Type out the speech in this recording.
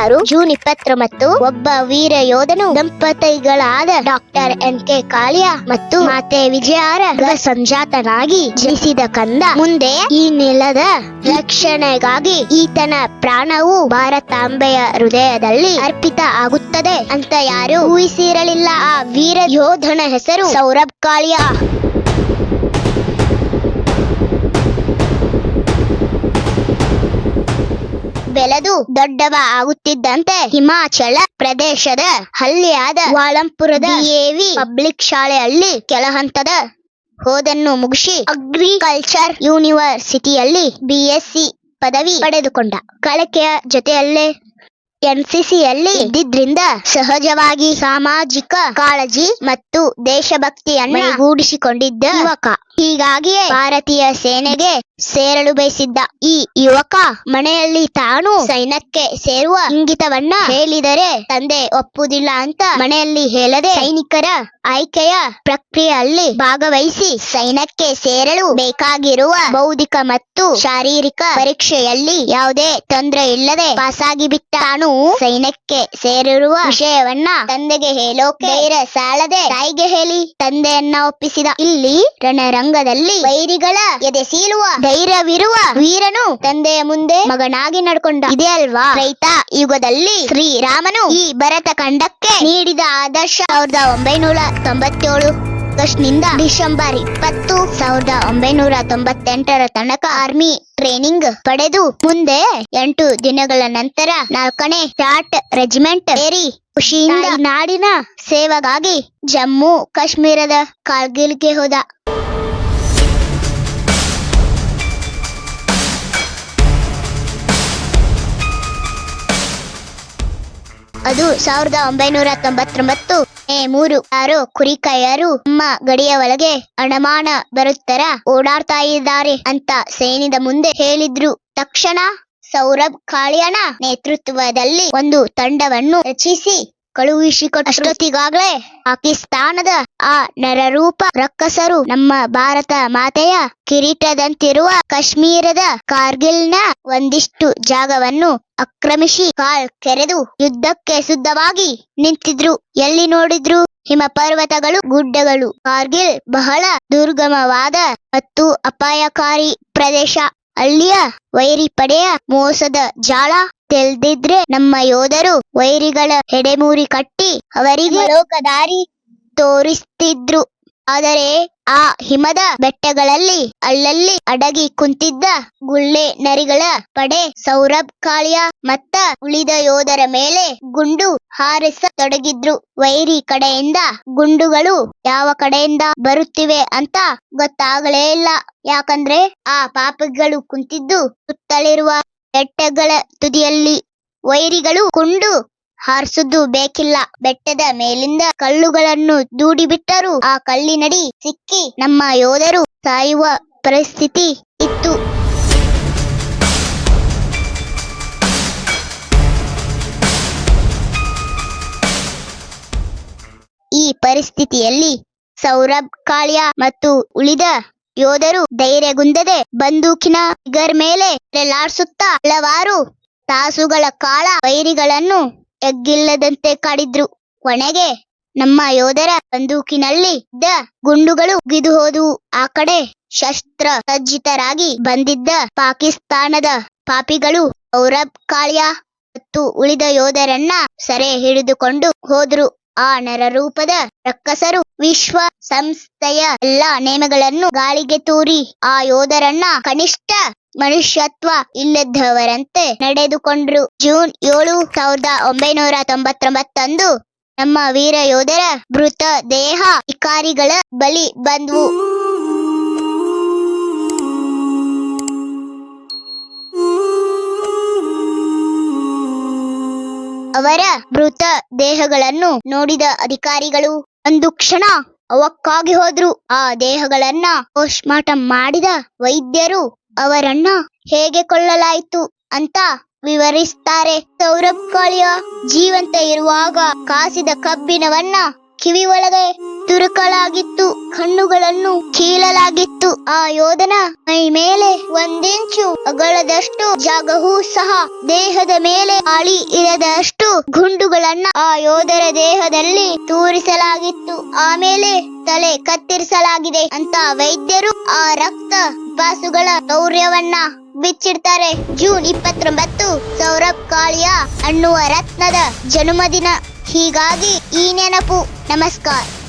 ಯಾರು ಜೂನ್ ಇಪ್ಪತ್ತೊಂಬತ್ತು, ಒಬ್ಬ ವೀರ ಯೋಧನು ದಂಪತಿಗಳಾದ ಡಾಕ್ಟರ್ ಎನ್ ಕೆ ಕಾಳಿಯ ಮತ್ತು ಮಾತೆ ವಿಜಯಾರ ಸಂಜಾತನಾಗಿ ಜನಿಸಿದ ಕಂದ ಮುಂದೆ ಈ ನೆಲದ ರಕ್ಷಣೆಗಾಗಿ ಈತನ ಪ್ರಾಣವು ಭಾರತಾಂಬೆಯ ಹೃದಯದಲ್ಲಿ ಅರ್ಪಿತ ಆಗುತ್ತದೆ ಅಂತ ಯಾರು ಊಹಿಸಿರಲಿಲ್ಲ. ಆ ವೀರ ಯೋಧನ ಹೆಸರು ಸೌರಭ್ ಕಾಳಿಯ. ಬೆಳೆದು ದೊಡ್ಡವ ಆಗುತ್ತಿದ್ದಂತೆ ಹಿಮಾಚಲ ಪ್ರದೇಶದ ಹಳ್ಳಿಯಾದ ವಾಳಂಪುರದ ಎವಿ ಪಬ್ಲಿಕ್ ಶಾಲೆಯಲ್ಲಿ ಕೆಲ ಹಂತದ ಓದನ್ನು ಮುಗಿಸಿ ಅಗ್ರಿಕಲ್ಚರ್ ಯೂನಿವರ್ಸಿಟಿಯಲ್ಲಿ ಬಿಎಸ್ಸಿ ಪದವಿ ಪಡೆದುಕೊಂಡ. ಕಳಕೆಯ ಜೊತೆಯಲ್ಲೇ ಎನ್ಸಿಸಿಯಲ್ಲಿ ಇದ್ದಿದ್ರಿಂದ ಸಹಜವಾಗಿ ಸಾಮಾಜಿಕ ಕಾಳಜಿ ಮತ್ತು ದೇಶಭಕ್ತಿಯನ್ನು ಮೂಡಿಸಿಕೊಂಡಿದ್ದ ಯುವಕ. ಹೀಗಾಗಿಯೇ ಭಾರತೀಯ ಸೇನೆಗೆ ಸೇರಲು ಬಯಸಿದ್ದ ಈ ಯುವಕ ಮನೆಯಲ್ಲಿ ತಾನು ಸೈನ್ಯಕ್ಕೆ ಸೇರುವ ಇಂಗಿತವನ್ನ ಹೇಳಿದರೆ ತಂದೆ ಒಪ್ಪುವುದಿಲ್ಲ ಅಂತ ಮನೆಯಲ್ಲಿ ಹೇಳದೆ ಸೈನಿಕರ ಆಯ್ಕೆಯ ಪ್ರಕ್ರಿಯೆಯಲ್ಲಿ ಭಾಗವಹಿಸಿ ಸೈನ್ಯಕ್ಕೆ ಸೇರಲು ಬೇಕಾಗಿರುವ ಬೌದ್ಧಿಕ ಮತ್ತು ಶಾರೀರಿಕ ಪರೀಕ್ಷೆಯಲ್ಲಿ ಯಾವುದೇ ತೊಂದರೆ ಇಲ್ಲದೆ ಪಾಸಾಗಿ ಬಿಟ್ಟ ತಾನು ಸೈನ್ಯಕ್ಕೆ ಸೇರಿರುವ ವಿಷಯವನ್ನ ತಂದೆಗೆ ಹೇಳೋಕೆ ಸಾಲದೆ ತಾಯಿಗೆ ಹೇಳಿ ತಂದೆಯನ್ನ ಒಪ್ಪಿಸಿದ. ಇಲ್ಲಿ ರಣರಂಗದಲ್ಲಿ ವೈರಿಗಳ ಎದೆ ಸೀಲುವ ಧೈರ್ಯವಿರುವ ವೀರನು ತಂದೆಯ ಮುಂದೆ ಮಗನಾಗಿ ನಡ್ಕೊಂಡ. ಇದೆ ಅಲ್ವಾ? ರೈತ ಯುಗದಲ್ಲಿ ಶ್ರೀರಾಮನು ಈ ಭರತ ಖಂಡಕ್ಕೆ ನೀಡಿದ ಆದರ್ಶ. ಸಾವಿರದ ಒಂಬೈನೂರ ತೊಂಬತ್ತೇಳು ಆಗಸ್ಟ್ನಿಂದ ಡಿಸೆಂಬರ್ ಇಪ್ಪತ್ತು ಸಾವಿರದ ಒಂಬೈನೂರ ತೊಂಬತ್ತೆಂಟರ ತನಕ ಆರ್ಮಿ ಟ್ರೈನಿಂಗ್ ಪಡೆದು ಮುಂದೆ ಎಂಟು ದಿನಗಳ ನಂತರ ನಾಲ್ಕನೇ ಶಾರ್ಟ್ ರೆಜಿಮೆಂಟ್ ಸೇರಿ ಖುಷಿಯಿಂದ ನಾಡಿನ ಸೇವೆಗಾಗಿ ಜಮ್ಮು ಕಾಶ್ಮೀರದ ಕಾರ್ಗಿಲ್ಗೆ ಹೋದ. ಅದು ಸಾವಿರದ ಒಂಬೈನೂರ ತೊಂಬತ್ತೊಂಬತ್ತು ಮೇ ಮೂರು. ಯಾರೋ ಕುರಿಕಾಯರು ನಮ್ಮ ಗಡಿಯ ಒಳಗೆ ಅಡಮಾನ ಬರುತ್ತರ ಓಡಾಡ್ತಾ ಇದ್ದಾರೆ ಅಂತ ಸೇನಿದ ಮುಂದೆ ಹೇಳಿದ್ರು. ತಕ್ಷಣ ಸೌರಭ್ ಕಾಳಿಯನ ನೇತೃತ್ವದಲ್ಲಿ ಒಂದು ತಂಡವನ್ನು ರಚಿಸಿ ಅಷ್ಟೊತ್ತಿಗಾಗ್ಲೇ ಪಾಕಿಸ್ತಾನದ ಆ ನರರೂಪ ರಕ್ಕಸರು ನಮ್ಮ ಭಾರತ ಮಾತೆಯ ಕಿರೀಟದಂತಿರುವ ಕಾಶ್ಮೀರದ ಕಾರ್ಗಿಲ್ನ ಒಂದಿಷ್ಟು ಜಾಗವನ್ನು ಆಕ್ರಮಿಸಿ ಕಾಲ್ ಕೆರೆದು ಯುದ್ಧಕ್ಕೆ ಸಿದ್ಧವಾಗಿ ನಿಂತಿದ್ರು. ಎಲ್ಲಿ ನೋಡಿದ್ರು ಹಿಮ ಪರ್ವತಗಳು ಗುಡ್ಡಗಳು. ಕಾರ್ಗಿಲ್ ಬಹಳ ದುರ್ಗಮವಾದ ಮತ್ತು ಅಪಾಯಕಾರಿ ಪ್ರದೇಶ. ಅಲ್ಲಿಯ ವೈರಿ ಪಡೆಯ ಮೋಸದ ಜಾಳ ತೆಲ್ದಿದ್ರೆ ನಮ್ಮ ಯೋಧರು ವೈರಿಗಳ ಹೆಡೆಮೂರಿ ಕಟ್ಟಿ ಅವರಿಗೆ ಲೋಕದಾರಿ ತೋರಿಸ್ತಿದ್ರು. ಆದರೆ ಆ ಹಿಮದ ಬೆಟ್ಟಗಳಲ್ಲಿ ಅಲ್ಲಲ್ಲಿ ಅಡಗಿ ಕುಂತಿದ್ದ ಗುಳ್ಳೆ ನರಿಗಳ ಪಡೆ ಸೌರಭ್ ಕಾಳಿಯ ಮತ್ತ ಉಳಿದ ಯೋಧರ ಮೇಲೆ ಗುಂಡು ಹಾರಿಸತೊಡಗಿದ್ರು. ವೈರಿ ಕಡೆಯಿಂದ ಗುಂಡುಗಳು ಯಾವ ಕಡೆಯಿಂದ ಬರುತ್ತಿವೆ ಅಂತ ಗೊತ್ತಾಗಲೇ ಇಲ್ಲ. ಯಾಕಂದ್ರೆ ಆ ಪಾಪಿಗಳು ಕುಂತಿದ್ದು ಸುತ್ತಲಿರುವ ಬೆಟ್ಟಗಳ ತುದಿಯಲ್ಲಿ ವೈರಿಗಳು ಕುಂಡು ಹಾರಿಸುದು ಬೇಕಿಲ್ಲ ಬೆಟ್ಟದ ಮೇಲಿಂದ ಕಲ್ಲುಗಳನ್ನು ದೂಡಿಬಿಟ್ಟರು. ಆ ಕಲ್ಲಿನಡಿ ಸಿಕ್ಕಿ ನಮ್ಮ ಯೋಧರು ಸಾಯುವ ಪರಿಸ್ಥಿತಿ ಇತ್ತು ಈ ಪರಿಸ್ಥಿತಿಯಲ್ಲಿ ಸೌರಭ್ ಕಾಳಿಯ ಮತ್ತು ಉಳಿದ ಯೋಧರು ಧೈರ್ಯಗುಂದದೆ ಬಂದೂಕಿನ ಫಿಗರ್ ಮೇಲೆ ಲಾಡ್ಸುತ್ತಾ ಹಲವಾರು ತಾಸುಗಳ ಕಾಲ ವೈರಿಗಳನ್ನು ಎಗ್ಗಿಲ್ಲದಂತೆ ಕಾಡಿದ್ರು. ಕೊನೆಗೆ ನಮ್ಮ ಯೋಧರ ಬಂದೂಕಿನಲ್ಲಿ ಇದ್ದ ಗುಂಡುಗಳು ಮುಗಿದು ಹೋದವು. ಆ ಕಡೆ ಶಸ್ತ್ರ ಸಜ್ಜಿತರಾಗಿ ಬಂದಿದ್ದ ಪಾಕಿಸ್ತಾನದ ಪಾಪಿಗಳು ಔರಬ್ ಕಾಳಿಯ ಮತ್ತು ಉಳಿದ ಯೋಧರನ್ನ ಸೆರೆ ಹಿಡಿದುಕೊಂಡು ಹೋದ್ರು. ಆ ನರರೂಪದ ರಕ್ಕಸರು ವಿಶ್ವ ಸಂಸ್ಥೆಯ ಎಲ್ಲಾ ನೇಮಗಳನ್ನು ಗಾಳಿಗೆ ತೂರಿ, ಆ ಯೋಧರನ್ನ ಕನಿಷ್ಠ ಮನುಷ್ಯತ್ವ ಇಲ್ಲದವರಂತೆ ನಡೆದುಕೊಂಡ್ರು. ಜೂನ್ ಏಳು ಸಾವಿರದ ಒಂಬೈನೂರ ತೊಂಬತ್ತೊಂಬತ್ತಂದು ನಮ್ಮ ವೀರ ಯೋಧರ ಮೃತ ದೇಹ ಅಧಿಕಾರಿಗಳ ಬಳಿ ಬಂದ್ವು. ಅವರ ಮೃತ ದೇಹಗಳನ್ನು ನೋಡಿದ ಅಧಿಕಾರಿಗಳು, ಒಂದು ಕ್ಷಣ ಅವಕ್ಕಾಗಿ ಹೋದ್ರು. ಆ ದೇಹಗಳನ್ನ ಪೋಸ್ಟ್ಮಾರ್ಟಮ್ ಮಾಡಿದ ವೈದ್ಯರು ಅವರನ್ನ ಹೇಗೆ ಕೊಳ್ಳಲಾಯಿತು ಅಂತ ವಿವರಿಸ್ತಾರೆ. ಸೌರಭ್ ಕಾಳಿಯ ಜೀವಂತ ಇರುವಾಗ ಕಾಸಿದ ಕಬ್ಬಿಣವನ್ನ ಕಿವಿ ಒಳಗೆ ತುರುಕಲಾಗಿತ್ತು ಕಣ್ಣುಗಳನ್ನು ಕೀಳಲಾಗಿತ್ತು. ಆ ಯೋಧನ ಮೈ ಮೇಲೆ ಒಂದಿಂಚು ಅಗಳದಷ್ಟು ಜಾಗವೂ ಸಹ ದೇಹದ ಮೇಲೆ ಆಳಿ ಇರದಷ್ಟು ಗುಂಡುಗಳನ್ನ ಆ ಯೋಧರ ದೇಹದಲ್ಲಿ ತೂರಿಸಲಾಗಿತ್ತು. ಆಮೇಲೆ ತಲೆ ಕತ್ತರಿಸಲಾಗಿದೆ ಅಂತ ವೈದ್ಯರು ಆ ರಕ್ತ ಬಾಸುಗಳ ಗೌರ್ಯವನ್ನ ಬಿಚ್ಚಿಡ್ತಾರೆ. ಜೂನ್ ಇಪ್ಪತ್ತೊಂಬತ್ತು, ಸೌರಭ್ ಕಾಳಿಯ ಅನ್ನುವ ರತ್ನದ ಜನ್ಮದಿನ. ಹೀಗಾಗಿ ಈ ನೆನಪು ನಮಸ್ಕಾರ.